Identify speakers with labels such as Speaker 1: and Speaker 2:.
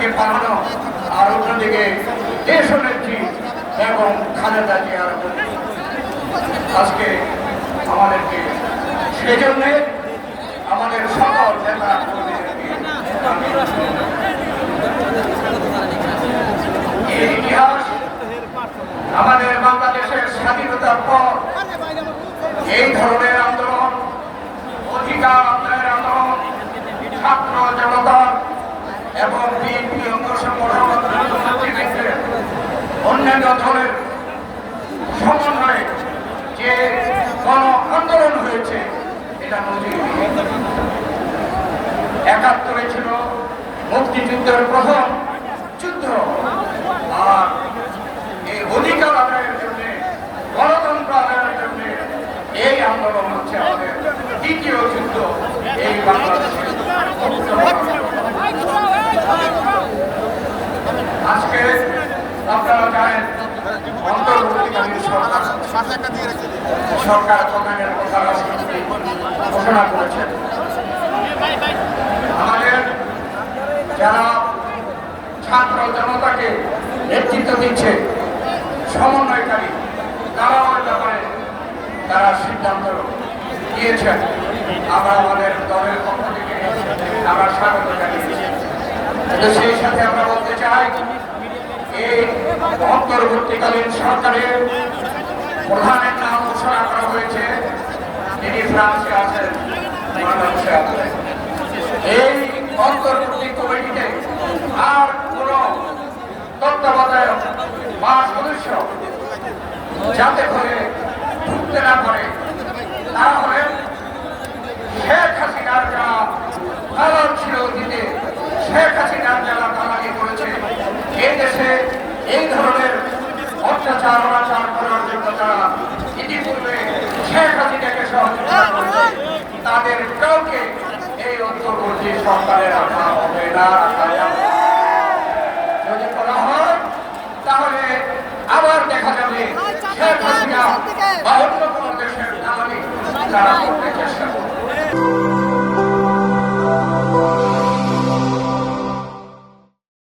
Speaker 1: থেকে পাঠানো আর অন্যদিকে দেশ নেত্রী এবং খালেদা জিয়ার আজকে আমাদেরকে সেজন্যে আমাদের সকল নেতা আমাদের বাংলাদেশের স্বাধীনতার পর এই ধরনের আন্দোলন, অধিকার আন্দোলনের আন্দোলন, ছাত্র জনতা এবং বিএনপি অন্যান্য দলের সমন্বয়ে যে গণ আন্দোলন হয়েছে, এটা নজির একাত্তরে ছিল মুক্তিযুদ্ধের প্রথম যুদ্ধ। আর এই অধিকার আদায়ের জন্য, গণতন্ত্র আদায়ের জন্য এই আন্দোলন হচ্ছে আমাদের দ্বিতীয় যুদ্ধ এই বাংলাদেশের। অন্তর্বর্তীকালীন দিচ্ছে সমন্বয়কারী তারাও ব্যাপারে তারা সিদ্ধান্ত দিয়েছেন আমরা আমাদের দলের পক্ষ থেকে আমরা স্বাগত জানিয়েছি সেই সাথে আমরা বলতে চাই অন্তর্বর্তীকালীন সরকারের প্রধানের নাম ঘোষণা করা হয়েছে। তিনি ফ্রান্সে আছেন এই অন্তর্বর্তী কমিটিতে আর কোন তত্ত্বাবধায়ক বা সদস্য যাতে করে ঢুকতে না পারে তারা হলেন শেখ হাসিনার যারা দালাল ছিল অতীতে, শেখ হাসিনার যারা দালালি করেছে এই দেশে এই ধরনের তাদের কাউকে এই অন্তর্বর্তী সরকারে রাখা হবে না যদি করা হয়, তাহলে আবার দেখা যাবে শেখ হাসিনা বা অন্য দেশের তারা করতে চেষ্টা করবে।